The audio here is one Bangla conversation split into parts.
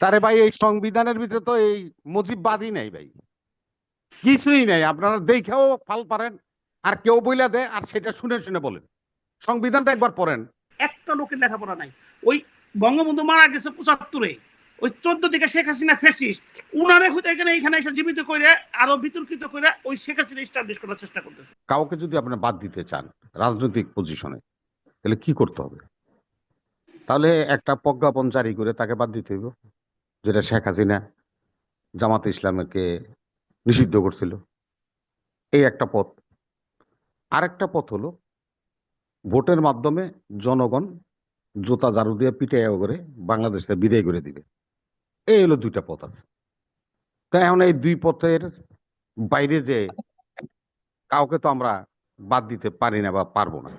তারে ভাই এই সংবিধানের ভিতরে তো এই মুজিববাদী নাই ভাই। কিছুই নাই আপনারা দেখেও ফাল পারেন আর কেউ বইলা দেয় আর সেটা শুনে শুনে বলেন। সংবিধানটা একবার পড়েন। একটা লোকের লেখাপড়া নাই। ওই বঙ্গবন্ধু মারা গেছে পঁচাত্তরে ওই চোদ্দ থেকে শেখ হাসিনা ফেসিস্ট উনারে হইতে এখানে এখানে এসে জীবিত করে আরও বিতর্কিত করে ওই শেখ হাসিনা স্টাবলিশ করার চেষ্টা করতেছে। কাউকে যদি আপনারা বাদ দিতে চান রাজনৈতিক পজিশনে তাহলে কি করতে হবে? তাহলে একটা প্রজ্ঞাপন জারি করে তাকে বাদ দিতে হইব। যেটা শেখ হাসিনা জামাত ইসলামকে নিষিদ্ধ করছিল। এই একটা পথ। আরেকটা পথ হলো ভোটের মাধ্যমে জনগণ জোতা ঝাড়ু দিয়ে পিটাইয়া করে বাংলাদেশে বিদায় করে দিবে। এই হলো দুইটা পথ আছে। তাই এখন এই দুই পথের বাইরে যে কাউকে তো আমরা বাদ দিতে পারি না বা পারব না।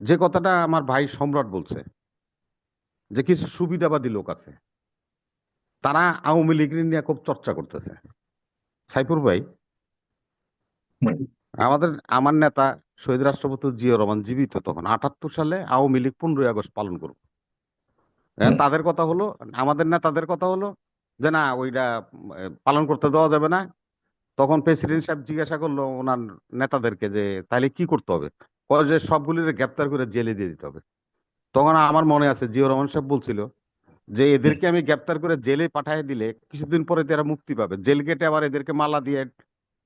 যে কথাটা আমার ভাই সম্রাট বলছে যে কিছু সুবিধাবাদী লোক আছে। তারা আওয়ামী লীগ নিয়ে খুব চর্চা করতেছে। সাইফুর ভাই? আমাদের আমার নেতা শহীদ রাষ্ট্রপতি জিয়া রহমান জীবিত তখন। আটাত্তর সালে আওয়ামী লীগ পনেরোই আগস্ট পালন করব। তাদের কথা হলো আমাদের নেতাদের কথা হলো যে না ওইটা পালন করতে দেওয়া যাবে না। তখন প্রেসিডেন্ট সাহেব জিজ্ঞাসা করল ওনার নেতাদেরকে যে তাহলে কি করতে হবে? যে সবগুলির গ্রেপ্তার করে জেলে দিয়ে দিতে হবে। তখন আমার মনে আছে জিয়া রহমান সাহেব বলছিল যে এদেরকে আমি গ্রেপ্তার করে জেলে পাঠিয়ে দিলে কিছুদিন পরে এরা মুক্তি পাবে। জেল গেটে আবার এদেরকে মালা দিয়ে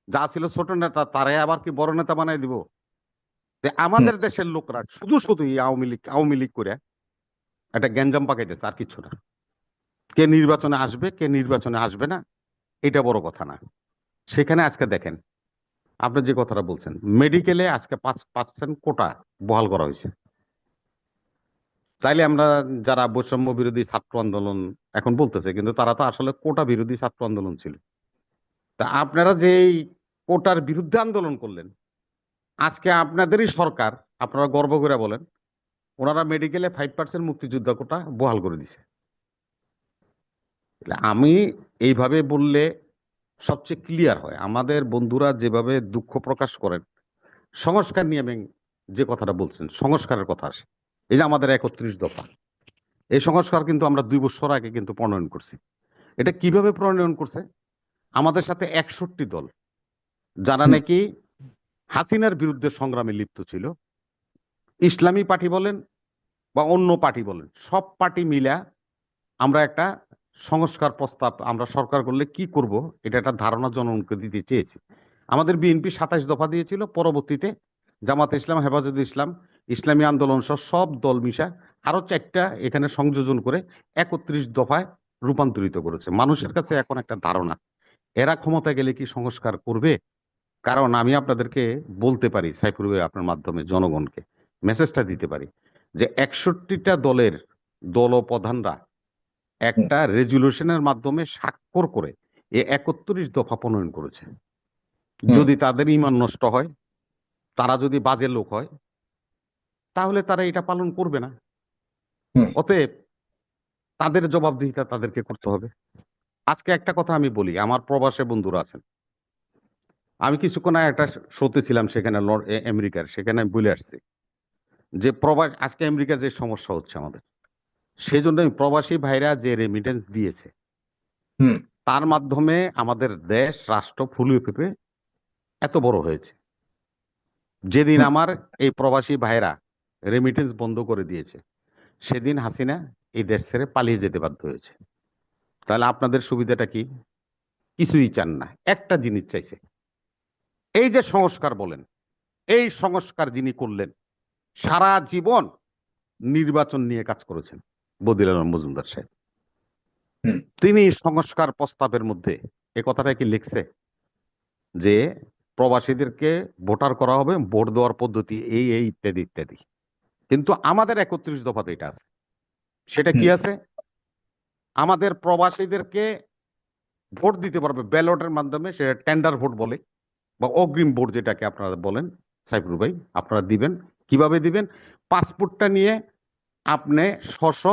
যা ছিল ছোট নেতা তারাই আবার কি বড় নেতা বানাই দিব? যে আমাদের দেশের লোকরা শুধু শুধু আওয়ামী লীগ আওয়ামী লীগ করে একটা গ্যাঞ্জাম পাকাইতেছে আর কিছু না। কে নির্বাচনে আসবে কে নির্বাচনে আসবে না এটা বড় কথা না। সেখানে আজকে দেখেন আপনি যে কথাটা বলছেন মেডিকেলে আজকে পাঁচ পার্সেন্ট কোটা বহাল করা হয়েছে। তাইলে আমরা যারা বৈষম্য বিরোধী ছাত্র আন্দোলন এখন বলতেছে, কিন্তু তারা তো আসলে কোটা বিরোধী ছাত্র আন্দোলন ছিল। তা আপনারা যে কোটার বিরুদ্ধে আন্দোলন করলেন, আজকে আপনাদেরই সরকার, আপনারা গর্ব করে বলেন, ওনারা মেডিকেলে ফাইভ পার্সেন্ট মুক্তিযোদ্ধা কোটা বহাল করে দিছে। আমি এইভাবে বললে সবচেয়ে ক্লিয়ার হয়, আমাদের বন্ধুরা যেভাবে দুঃখ প্রকাশ করেন, সংস্কার নিয়ে আমি যে কথাটা বলছেন, সংস্কারের কথা আসে। এই যে আমাদের একত্রিশ দফা এই সংস্কার কিন্তু আমরা দুই বছর আগে কিন্তু প্রণয়ন করছি। এটা কীভাবে প্রণয়ন করছে? আমাদের সাথে একষট্টি দল যারা নাকি হাসিনার বিরুদ্ধে সংগ্রামে লিপ্ত ছিল। ইসলামী পার্টি বলেন বা অন্য পার্টি বলেন সব পার্টি মিলা আমরা একটা সংস্কার প্রস্তাব আমরা সরকার করলে কি করব এটা একটা ধারণা জনগণকে দিতে চেয়েছি। আমাদের বিএনপি সাতাইশ দফা দিয়েছিল পরবর্তীতে জামাত ইসলাম হেফাজত ইসলাম ইসলামী আন্দোলন সহ সব দল মিশা আরও চারটা এখানে সংযোজন করে একত্রিশ দফায় রূপান্তরিত করেছে। মানুষের কাছে এখন একটা ধারণা এরা ক্ষমতা গেলে কি সংস্কার করবে? কারণ আমি আপনাদেরকে বলতে পারি সাইফুর ভাই আপনার মাধ্যমে জনগণকে মেসেজটা দিতে পারি যে একষট্টিটা দলের দল প্রধানরা একটা রেজুলেশনের মাধ্যমে স্বাক্ষর করে এ একত্রিশ দফা প্রণয়ন করেছে। যদি তাদের ইমান নষ্ট হয় তারা যদি বাজে লোক হয় তাহলে তারা এটা পালন করবে না। অতএব তাদের জবাবদিহিতা তাদেরকে করতে হবে। আজকে একটা কথা আমি বলি আমার প্রবাসে বন্ধুরা আছেন। আমি কিছুক্ষণ একটা শোতে ছিলাম সেখানে আমেরিকার সেখানে আমি বলে আসছি যে প্রবাস আজকে আমেরিকার যে সমস্যা হচ্ছে আমাদের সেই জন্য প্রবাসী ভাইরা যে রেমিটেন্স দিয়েছে হুম। তার মাধ্যমে আমাদের দেশ রাষ্ট্র ফুলিয়ে ফেপে এত বড় হয়েছে। যেদিন আমার এই প্রবাসী ভাইরা রেমিটেন্স বন্ধ করে দিয়েছে। সেদিন হাসিনা এই দেশ ছেড়ে পালিয়ে যেতে বাধ্য হয়েছে। তাহলে আপনাদের সুবিধাটা কি? কিছুই চান না। একটা জিনিস চাইছে। এই যে সংস্কার বলেন এই সংস্কার যিনি করলেন সারা জীবন নির্বাচন নিয়ে কাজ করেছেন বদিল আলম মজুমদার সাহেব। তিনি সংস্কার প্রস্তাবের মধ্যে এ কথাটা কি লিখছে? যে প্রবাসীদেরকে ভোটার করা হবে ভোট দেওয়ার পদ্ধতি এই এই ইত্যাদি ইত্যাদি। কিন্তু আমাদের একত্রিশ দফাতে এটা আছে। সেটা কি আছে? আমাদের প্রবাসীদেরকে ভোট দিতে পারবে ব্যালটের মাধ্যমে সেটা টেন্ডার ভোট বলে বা অগ্রিম ভোট যেটাকে আপনারা বলেন সাইফুল ভাই আপনারা দিবেন। কীভাবে দিবেন? পাসপোর্টটা নিয়ে আপনি স্ব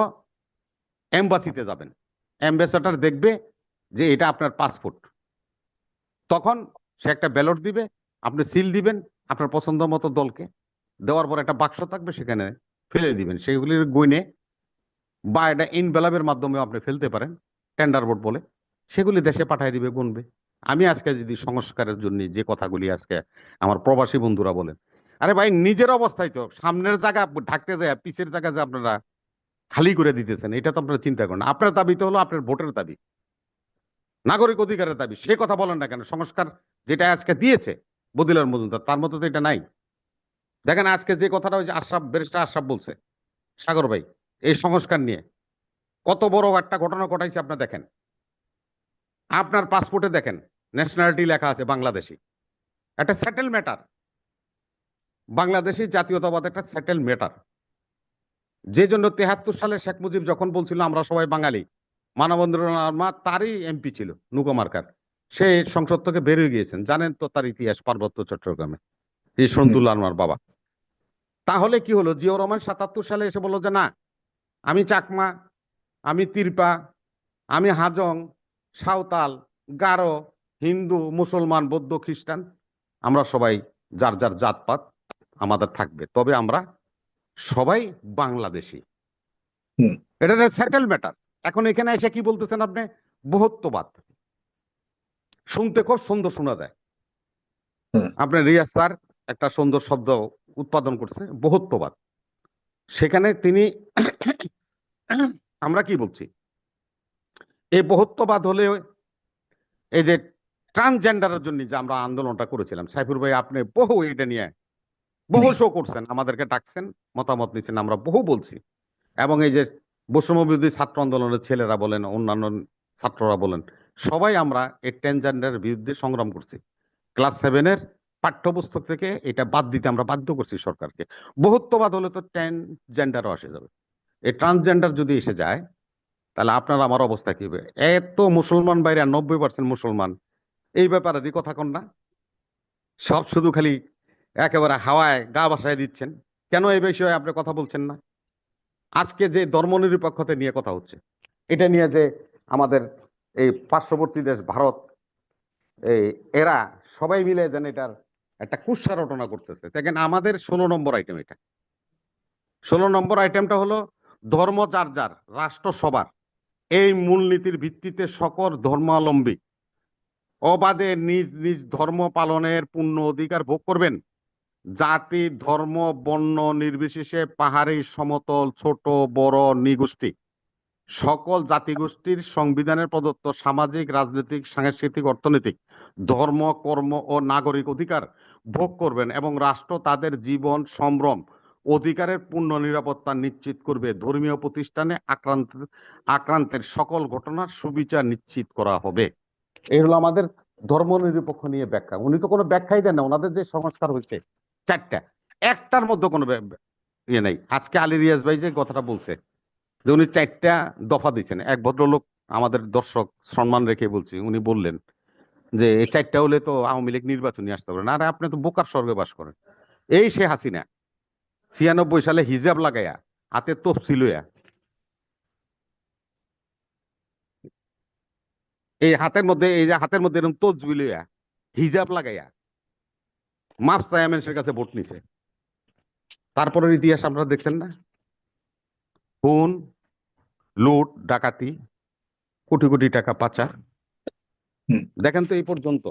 এম্বাসিতে যাবেন। অ্যাম্বাসাডার দেখবে যে এটা আপনার পাসপোর্ট। তখন সে একটা ব্যালট দিবে আপনি সিল দিবেন আপনার পছন্দ মতো দলকে। দেওয়ার পর একটা বাক্স থাকবে, সেখানে ফেলে দিবেন। সেগুলির গইনে বা এটা ইনভেলাবের মাধ্যমে আপনি ফেলতে পারেন টেন্ডার বোর্ড বলে। সেগুলি দেশে পাঠিয়ে দিবে, গুনবে। আমি আজকে যদি সংস্কারের জন্য যে কথাগুলি আজকে আমার প্রবাসী বন্ধুরা বলেন, আরে ভাই, নিজের অবস্থায় তো। সামনের জায়গা ঢাকতে যায়, পিছের জায়গা যে আপনারা খালি করে দিতেছেন, এটা তো আপনারা চিন্তা করেন আপনার দাবি তো হলো আপনার ভোটের দাবি। নাগরিক অধিকারের দাবি। সে কথা বলেন না কেন? সংস্কার যেটা আজকে দিয়েছে বদিলাল মজুমদার, তার মতো তো এটা নাই। দেখেন আজকে যে কথাটা ওই যে আশরাফ, ব্যারিস্টার আশরাফ বলছে, সাগর ভাই, এই সংস্কার নিয়ে। কত বড় একটা ঘটনা ঘটাইছে আপনার দেখেন। আপনার পাসপোর্টে দেখেন ন্যাশনালিটি লেখা আছে বাংলাদেশি। একটা সেটেল ম্যাটার বাংলাদেশি জাতীয়তাবাদ একটা সেটেল ম্যাটার যে জন্য তেহাত্তর সালে শেখ মুজিব যখন বলছিল, আমরা সবাই বাঙালি। মানবেন্দ্র নাথ তারই এমপি ছিল নুকোমার্কার সে সংসদ থেকে বেরিয়ে গিয়েছেন। জানেন তো তার ইতিহাস পার্বত্য চট্টগ্রামে। এই আনোয়ার বাবা। তাহলে কি হলো? জিয়াউর রহমান সাতাত্তর সালে এসে বলল যে না আমি চাকমা আমি তিরপা আমি হাজং সাঁওতাল গারো হিন্দু মুসলমান বৌদ্ধ খ্রিস্টান আমরা সবাই যার যার জাতপাত আমাদের থাকবে। তবে আমরা সবাই বাংলাদেশি। এটা সেটেল ম্যাটার এখন এখানে এসে কি বলতেছেন আপনি? বহুত্ববাদ। শুনতে খুব সুন্দর শোনা যায়। আপনার রিয়াজ স্যার একটা সুন্দর শব্দ উৎপাদন করছে, বহুত্ববাদ। সেখানে তিনি, আমরা কি বলছি? এই বহুত্ববাদ হলে এই যে ট্রান্সজেন্ডারের জন্য যে আমরা আন্দোলনটা করেছিলাম সাইফুর ভাই আপনি বহু এটা নিয়ে, বহু শো করছেন, আমাদেরকে ডাকছেন, মতামত নিচ্ছেন, আমরা বহু বলছি। এবং এই যে বৈষম্য বিরোধী ছাত্র আন্দোলনের ছেলেরা বলেন, অন্যান্য ছাত্ররা বলেন, সবাই আমরা এই ট্রান্সজেন্ডারের বিরুদ্ধে সংগ্রাম করছি। ক্লাস সেভেনের পাঠ্যপুস্তক থেকে এটা বাদ দিতে আমরা বাধ্য করছি সরকারকে। বহুত্ববাদ হলে তো ট্রান্সজেন্ডারও আসে যাবে। এই ট্রান্সজেন্ডার যদি এসে যায়, তাহলে আপনার আমার অবস্থা কি হবে? এত মুসলমান বাইরে নব্বই পার্সেন্ট মুসলমান, এই ব্যাপারে দিয়ে কথা কন না। সব শুধু খালি একেবারে হাওয়ায় গা বাসায় দিচ্ছেন। কেন এই বিষয়ে আপনি কথা বলছেন না? আজকে যে ধর্মনিরপেক্ষতা নিয়ে কথা হচ্ছে, এটা নিয়ে যে আমাদের এই পার্শ্ববর্তী দেশ ভারত, এই এরা সবাই মিলে যেন এটার একটা কুৎসা রটনা করতেছে। দেখেন আমাদের ষোলো নম্বর আইটেম এটা। ষোলো নম্বর আইটেমটা হলো ধর্ম যার যার, রাষ্ট্র সবার। এই মূলনীতির ভিত্তিতে সকল ধর্মাবলম্বী অবাধে নিজ নিজ ধর্ম পালনের পূর্ণ অধিকার ভোগ করবেন। জাতি, ধর্ম, বর্ণ নির্বিশেষে পাহাড়ি, সমতল, ছোট, বড় নিগোষ্ঠী। সকল জাতিগোষ্ঠীর সংবিধানের প্রদত্ত সামাজিক, রাজনৈতিক, সাংস্কৃতিক, অর্থনৈতিক, ধর্ম, কর্ম ও নাগরিক অধিকার ভোগ করবেন এবং রাষ্ট্র তাদের জীবন, সম্ভ্রম, অধিকারের পূর্ণ নিরাপত্তা নিশ্চিত করবে। ধর্মীয় প্রতিষ্ঠানে আক্রান্ত, আক্রান্তের সকল ঘটনার সুবিচার নিশ্চিত করা হবে। এই হলো আমাদের ধর্ম নিরপেক্ষ নিয়ে ব্যাখ্যা। উনি তো কোনো ব্যাখ্যাই দেন না। ওনাদের যে সংস্কার হয়েছে, চারটা। একটার মধ্যে কোনো ইয়ে নেই। আজকে আলী রিয়াজ ভাই যে কথাটা বলছে, যে উনি চারটা দফা দিচ্ছেন এক ভদ্রলোক আমাদের দর্শক, সম্মান রেখে বলছি, উনি বললেন যে এই চারটা হলে তো আওয়ামী লীগ নির্বাচনী আসতে পারে না। আরে আপনি তো বোকার স্বর্গে বাস করেন। এই সে হাসিনা ছিয়ানব্বই সালে হিজাব লাগাইয়া হাতে তফসিল হইয়া, এই হাতের মধ্যে, এই যে হাতের মধ্যে এরকম তসবিল হইয়া, হিজাব লাগাইয়া মাফ সায়ামেন্সের কাছে ভোট নিছে। তারপরের ইতিহাস আপনারা দেখছেন না? খুন, লুট, ডাকাতি, কোটি কোটি টাকা পাচার। দেখেন তো এই পর্যন্ত।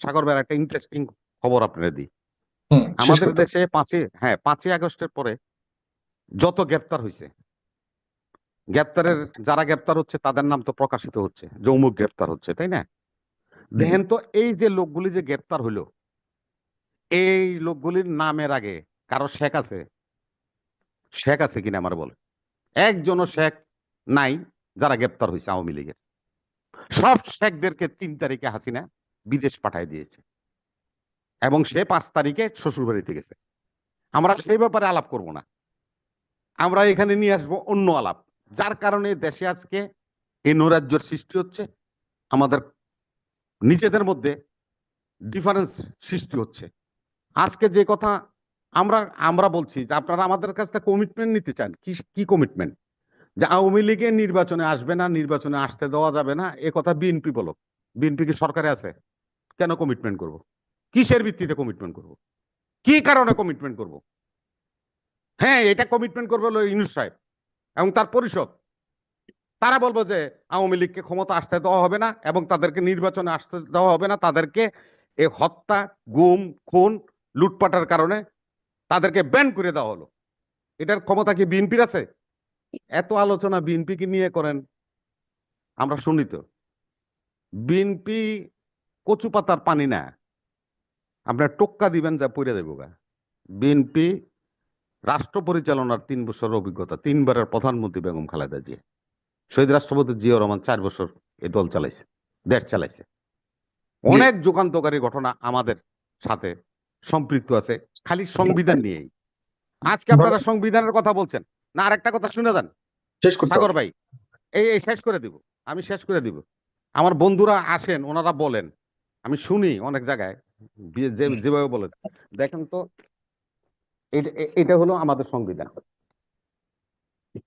সাগর ভাইয়ের একটা ইন্টারেস্টিং খবর আপনারা দিই। আমাদের দেশে পাঁচই হ্যাঁ পাঁচই আগস্টের পরে যত গ্রেপ্তার হয়েছে গ্রেপ্তারের যারা গ্রেপ্তার হচ্ছে তাদের নাম তো প্রকাশিত হচ্ছে যৌমুখ গ্রেপ্তার হচ্ছে তাই না? দেখেন তো এই যে লোকগুলি যে গ্রেপ্তার হইল এই লোকগুলির নামের আগে কারও শেখ আছে? শেখ আছে কিনা আমার বলে একজনও শেখ নাই যারা গ্রেপ্তার হয়েছে আওয়ামী লীগের। সব শেখদেরকে তিন তারিখে হাসিনা বিদেশ পাঠায় দিয়েছে। এবং সে পাঁচ তারিখে শ্বশুর বাড়িতে গেছে। আমরা সেই ব্যাপারে আলাপ করব না। আমরা এখানে নিয়ে আসব অন্য আলাপ। যার কারণে দেশে আজকে এই নৈরাজ্যের সৃষ্টি হচ্ছে। আমাদের নিজেদের মধ্যে ডিফারেন্স সৃষ্টি হচ্ছে। আজকে যে কথা আমরা আমরা বলছি যে আপনারা আমাদের কাছ থেকে কমিটমেন্ট নিতে চান। কি কি কমিটমেন্ট যে আওয়ামী লীগের নির্বাচনে আসবে না, নির্বাচনে আসতে দেওয়া যাবে না, এ কথা বিএনপি বলো বিএনপি কি সরকারে আছে? কেন কমিটমেন্ট করব? কিসের ভিত্তিতে কমিটমেন্ট করব? কি কারণে কমিটমেন্ট করব? হ্যাঁ এটা কমিটমেন্ট করবে হলো ইউনুস সাহেব এবং তার পরিষদ। তারা বলব যে আওয়ামী লীগকে ক্ষমতা আসতে দেওয়া হবে না এবং তাদেরকে নির্বাচনে আসতে দেওয়া হবে না। তাদেরকে এ হত্যা, গুম, খুন, লুটপাটার কারণে তাদেরকে ব্যান করে দেওয়া হলো। এটার ক্ষমতা কি বিএনপির আছে? এত আলোচনা বিএনপি কি নিয়ে করেন আমরা শুনি তো বিএনপি কচু পাতার পানি না আপনার টোক্কা দিবেন যা পড়ে দেবো গা। বিএনপি রাষ্ট্র পরিচালনার তিন বছরের অভিজ্ঞতা তিনবারের প্রধানমন্ত্রী বেগম খালেদা জিয়া। শহীদ রাষ্ট্রপতি জিয়া রহমান চার বছর এ দল চালাইছে দেশ চালাইছে। অনেক যুগান্তকারী ঘটনা আমাদের সাথে সম্পৃক্ত আছে খালি সংবিধান নিয়েই। আজকে আপনারা সংবিধানের কথা বলছেন। না আরেকটা কথা শুনে যান। শেষ সাগর ভাই এই এই শেষ করে দিব। আমি শেষ করে দিব। আমার বন্ধুরা আসেন ওনারা বলেন। আমি শুনি অনেক জায়গায় যেভাবে বলেন। দেখেন তো এটা- হলো আমাদের সংবিধান।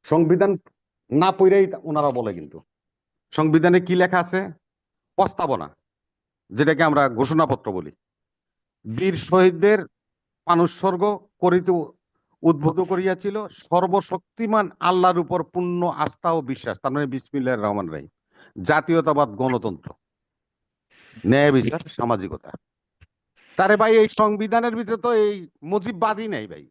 সংবিধান না পড়েই ওনারা বলে কিন্তু। সংবিধানে কি লেখা আছে? প্রস্তাবনা যেটাকে আমরা ঘোষণাপত্র বলি। বীর শহীদদের মানুষস্বর্গ করিতে উদ্বুদ্ধ করিয়াছিল, সর্বশক্তিমান আল্লাহর উপর পূর্ণ আস্থা ও বিশ্বাস। তার মানে বিসমিল্লাহির রহমান রাহিম। জাতীয়তাবাদ, গণতন্ত্র। ন্যায় বিচার, সামাজিকতা। তারে ভাই, এই সংবিধানের ভিতরে তো এই মুজিববাদী নেই ভাই।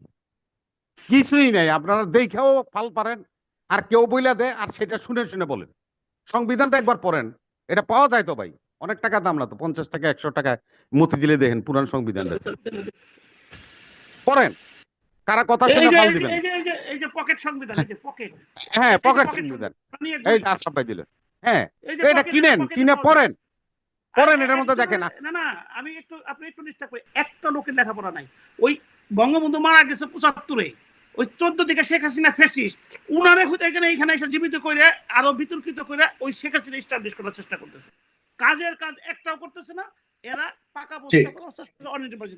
কিছুই নাই। আপনারা দেখেও ফাল পারেন, আর কেউ বইলা দেয়, আর সেটা শুনে শুনে বলেন। সংবিধানটা একবার পড়েন। এটা পাওয়া যায় তো ভাই? অনেক টাকা দাম না তো? পঞ্চাশ টাকা, একশো টাকা মতিঝিলে দেখেন পুরান সংবিধানটা। পড়েন। কারা কথা এই শুনে যে যে- দিবেন? এই যে যে যে পকেট সংবিধান এই যে পকেট হ্যাঁ পকেট সংবিধান। এই আশরাফ ভাই হ্যাঁ এটা কিনেন কিনে পড়েন। পড়েন এটার মধ্যে দেখেন। না না না আমি একটু আপনি একটু নিষ্ঠা করে একটা লোকের লেখাপড়া নাই। ওই বঙ্গবন্ধু মারা গেছে পঁচাত্তরে। ওই চোদ্দ থেকে শেখ হাসিনা ফেসিস্ট উনারে হইতে এখানে এখানে এসে জীবিত করে আরও বিতর্কিত করে ওই শেখ হাসিনা স্টাবলিশ করার চেষ্টা করতেছে। কাজের কাজ একটাও করতেছে না এরা পাকা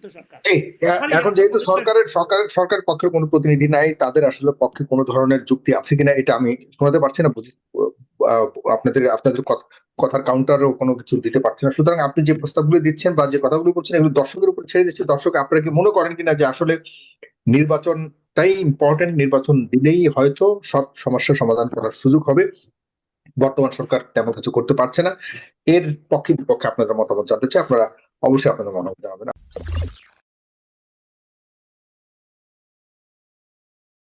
সরকার। এখন যেহেতু সরকারের সরকারের সরকার পক্ষের কোনো প্রতিনিধি নাই তাদের আসলে পক্ষে কোনো ধরনের যুক্তি আছে কিনা এটা আমি শোনাতে পারছি না আপনাদের আপনাদের কথা- কথার কাউন্টারও কোনো কিছু দিতে পারছি না। সুতরাং আপনি যে প্রস্তাবগুলো দিচ্ছেন বা যে কথাগুলো বলছেন এগুলো দর্শকের উপর ছেড়ে দিচ্ছে। দর্শক আপনারা কি মনে করেন কিনা যে আসলে নির্বাচনটাই ইম্পর্টেন্ট নির্বাচন দিলেই হয়তো সব সমস্যার সমাধান করার সুযোগ হবে। বর্তমান সরকার তেমন কিছু করতে পারছে না। এর পক্ষে বিপক্ষে আপনাদের মতামত জানতে চাই, আপনারা অবশ্যই আপনাদের মনে করতে হবে জানাবেন।